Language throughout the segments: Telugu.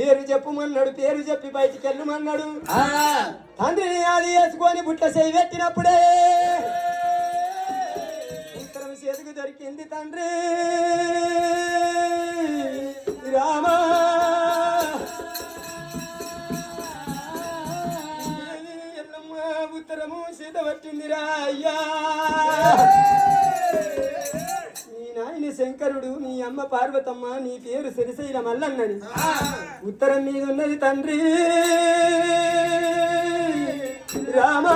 పేరు చెప్పమన్నాడు పేరు చెప్పి బయటికి వెళ్ళమన్నాడు ఆ, తండ్రిని అది వేసుకొని బుట్ట చేయి పెట్టినప్పుడే ఉత్తరం చేతికి దొరికింది తండ్రి. రామా. ఉత్తరము సీత పట్టిందిరా అయ్యా. శంకరుడు నీ అమ్మ పార్వతమ్మ నీ పేరు సిరిశైల మల్లన్నని. ఉత్తరం మీద ఉన్నది తండ్రి. రామా.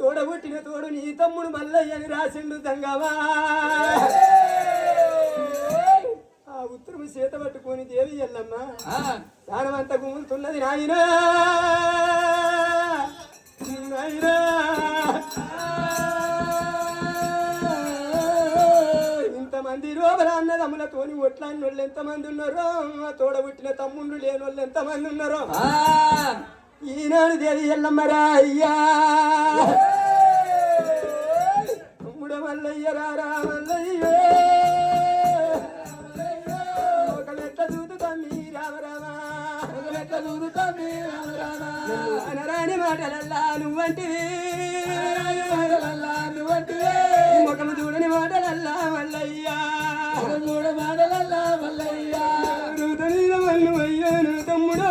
తోడబుట్టిన తోడు నీ తమ్ముడు మల్లయ్యని రాసిండు తంగమా ఆ ఉత్తరము చేత పట్టుకొని దేవి ఎల్లమ్మ. ప్రాణమంతా గుమ్ముతున్నది నాయనా. నాయనా. ఇంతమంది లోపల అన్నదమ్ములతోని ఒట్లాని వాళ్ళు ఎంతమంది ఉన్నారో తోడబుట్టిన తమ్ముళ్ళు లేని వాళ్ళు ఎంతమంది ఉన్నారో. ఈనాడు దేవి ఎల్లమ్మరా అయ్యా. తమ్ముడ మల్లయ్య రారా మల్లయ్య మాటలల్లా నువ్వంటివి నువ్వంటివి ముఖము చూడని మాటలల్లా మల్లయ్య చూడ మాటలల్లా మల్లయ్య నూతనీల మల్లు అయ్యాను తమ్ముడు.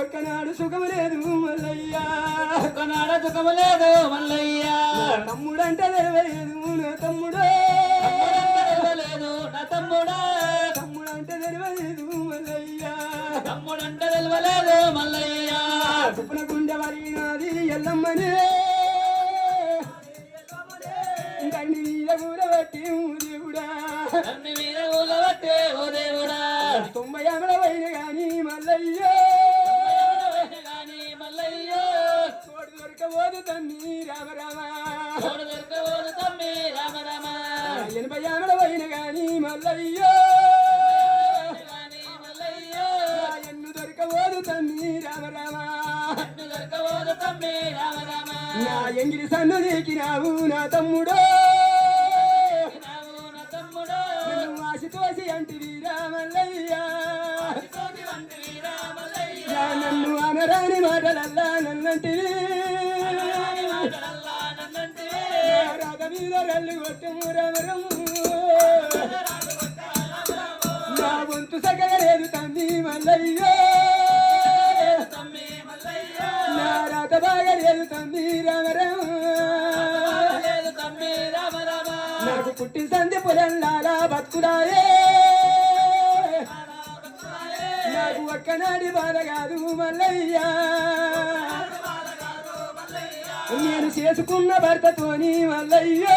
ఒక్కనాడు సుఖము లేదు మల్లయ్యా ఒకనాడ సుఖము లేదు మల్లయ్య తమ్ముడంటే తెలియలేదు నా తమ్ముడు. లేదు నా తమ్ముడా. తెలియలేదు మల్లయ్య. సుప్న గుండె వరిగినది ఎల్లమ్మని. కండి మీద కూర పెట్టి దేవుడా. అన్ని మీద ఊలబట్టే ఓ దేవుడా. తొంభై అమల పైన గాని మల్లయ్యా. గాని మల్లయ్య తోడు దొరకబోదు తమ్మి రామ రామ తోడు దొరకబోదు తమ్మి రామ రామ ఎనభై అమల పైన గాని మల్లయ్యా. నా ఎంగిలి సన్ను నీకినావు నా తమ్ముడో. ఆశతోసి అంటివి రామల్లయ్యా. నన్ను అనరాని మాటలల్లా నన్నంటివి. మాటలల్లా రల్లు కొట్టము రమరము నా వంతు సగలేదు తమ్మి మల్లయ్యా. పుట్టి సంధి నాకు ఒక్కనాడి బాధ కాదు మల్లయ్యా. నేను చేసుకున్న భర్తతోని మల్లయ్యో.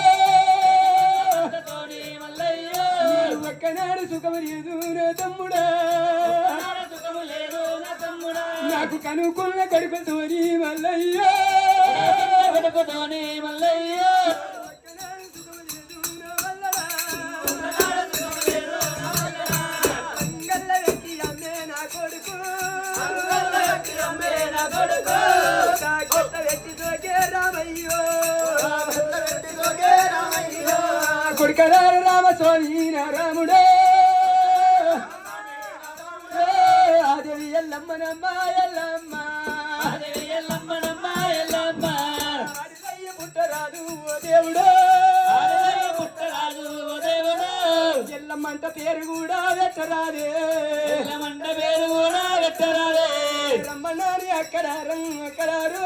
నేను ఒక్కనాడు సుఖం లేదు నా తమ్ముడా. నాకు కనుక్కున్న కడుపుతోని మల్లయ్యో. కడుపుతోని మల్లయ్యో. నా రాముడు ఆదేవి ఎల్లమ్మనమ్మ ఎల్లమ్మ. అదేవి ఎల్లమ్మ. ఆడిదయ్య పుట్టరాదు ఓ దేవుడు. అదేవి ఓ దేవుడు. ఎల్లమ్మంట పేరు కూడా పెట్టరాదే ఎల్లమంట పేరు కూడా పెట్టరాదే రమ్మన్నాని అక్కడ రం అక్కడారు.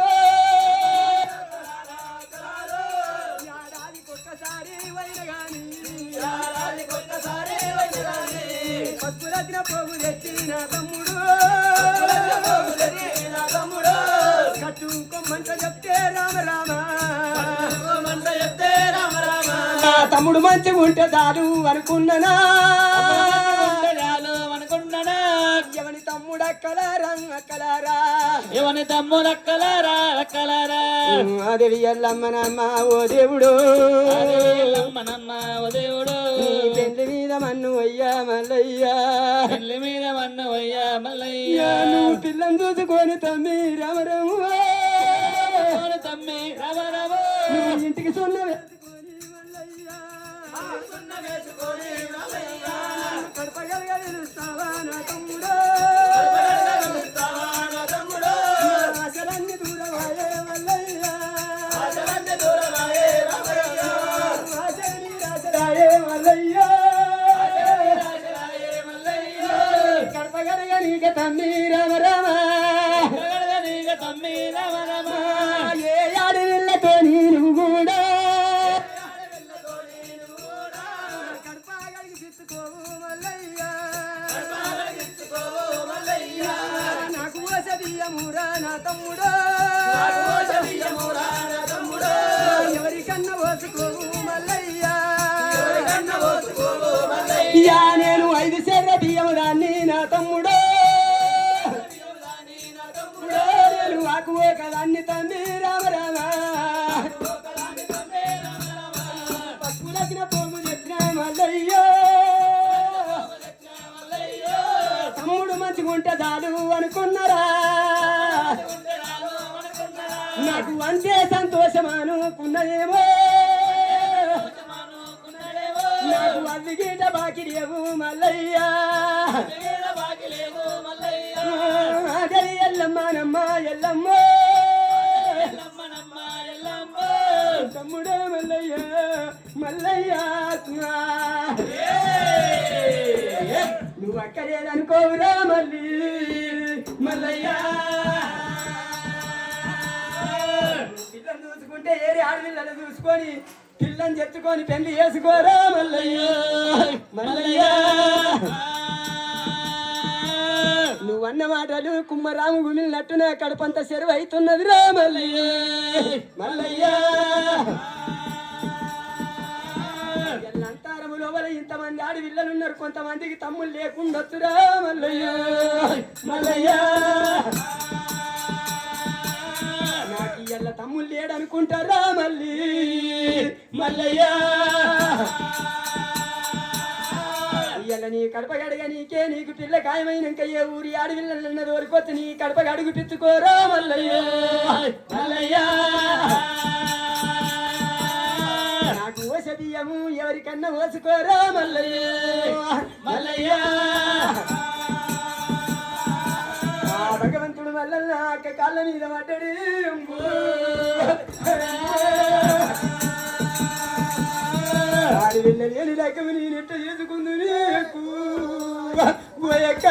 పసుపురత్న పోగు తెచ్చి నా తమ్ముడు. తమ్ముడు కట్టుకోమంట చెప్తే రామ రామ. తమ్ముడు మంచిగా ఉంటే చాలు అనుకున్నానా? ఎవని తమ్ముడు అక్కలారా అక్కలారా? ఎవని తమ్ముడు అక్కలారా? అక్కలారా అదేవి ఎల్లమ్మనమ్మ ఓ దేవుడు. మనమ్మ ఓ దేవుడు. మన్ను అయ్యా మల్లయ్యా. పెళ్ళి మీద మన్నవయ్యా మల్లయ్య. యా నువ్వు పిల్లని చూసుకొని తమ్మి రామరాము తమ్మి రామ రామ నువ్వు ఇంటికి సొన్న నీక తమ్మి రామ రామ నీక తమ్మి రమ రమ ఏ ఆడి వెళ్ళతో నేను కూడా నాకు బియ్యమురా నా తమ్ముడు ఎవరికన్నా ఓసుకోవు మల్లయ్య. నేను ఐదు నాకు ఆకు ఒకదాన్ని తండ్రి రామ రామ పక్కులకిన పోము చెప్పిన మల్లయ్యో. తమ్ముడు మంచిగుంటే చాలు అనుకున్నారా? నాకు అంతే సంతోషం అనుకున్నదేమో నాకు అల్లి గీట బాకి ఆగలి ఎల్లమ్మనమ్మ ఎల్లమ్మ తమ్ముడే మల్లయ్య మల్లయ్య నువ్వు అక్కడేదనుకోవురా మళ్ళీ? మల్లయ్య. పిల్లని చూసుకుంటే ఏరి ఆడపిల్లలు చూసుకొని పిల్లని తెచ్చుకొని పెళ్ళి చేసుకోరా మల్లయ్య. మల్లయ్య. నువ్వన్న మాటలు కుమ్మరాము గుమిలినట్టున కడపంత చెరువు అవుతున్నది రా మల్లయ్య. మల్లయ్య. ఎల్లంతారము లోపల ఇంతమంది ఆడి ఉన్నారు కొంతమందికి తమ్ముళ్ళు లేకుండొచ్చురా మల్లయ్య. మల్లయ్య. నాకు ఇయ్యాల తమ్ముళ్ళు లేడనుకుంటారా మళ్ళీ మల్లయ్య. ఇయ్యాల నీ కడప గడగ నీకే నీకు పిల్ల ఖాయమైనాక ఏ ఊరి ఆడపిల్లన్న దొరికొచ్చి నీ కడప గడుగు పిచ్చుకోరా మల్లయ్య మల్లయ్య నాకు ఓస బియ్యము ఎవరికన్నా ఓసుకోరా మల్లయ్య మల్లయ్య ఆ భగవంతుడు వల్ల అక్క కాళ్ళ మీద పడ్డాడు ఆడి వెళ్ళలేని నేను నేనెట్ట చేసుకుందు నీకు. పోయక్క.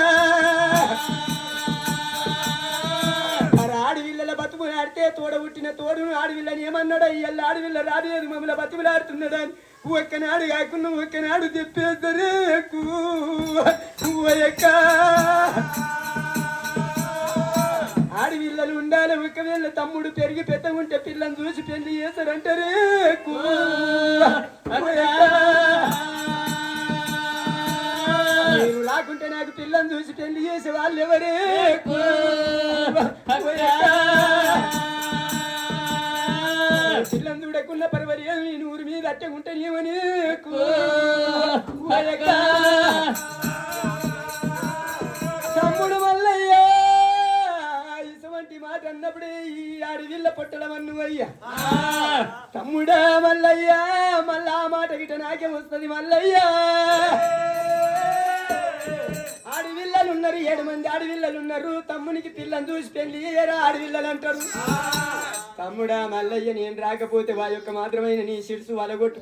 ఆడవిల్లల బతుకుని ఆడితే తోడ పుట్టిన తోడును ఆడవిల్లని ఏమన్నాడు? ఇయ్యాల ఆడవిల్ల రాలేదు మమ్మల్ని బతుకులాడుతున్నదని ఒక్కనాడు కాకుండా ఒక్కనాడు చెప్పేద్దరే పోయక్క. ఆడవిల్లలు ఉండాలి ఒకవేళ తమ్ముడు పెరిగి పెద్ద ఉంటే పిల్లని చూసి పెళ్ళి చేశారంటారే నేను లాకుంటే నాకు పిల్లని చూసి పెళ్ళి చేసే వాళ్ళు ఎవరే పిల్లని చూడకున్న పర్వరే నేను ఊరి మీద అట్టగుంటే నీవని అన్నప్పుడే ఈ అడవిల్ల పొట్టడం అయ్యా. తమ్ముడా మల్లయ్య మళ్ళా ఆ మాట గిట నాకే వస్తుంది మల్లయ్య. ఆడవిల్లలు ఉన్నారు ఏడు మంది ఆడవిల్లలు ఉన్నారు తమ్మునికి పిల్లని చూసి పెళ్ళి చేయరా ఆడవిల్లలు అంటారు తమ్ముడా మల్లయ్య నేను రాకపోతే వా యొక్క మాత్రమైన నీ సిడుసు వలగొట్టు.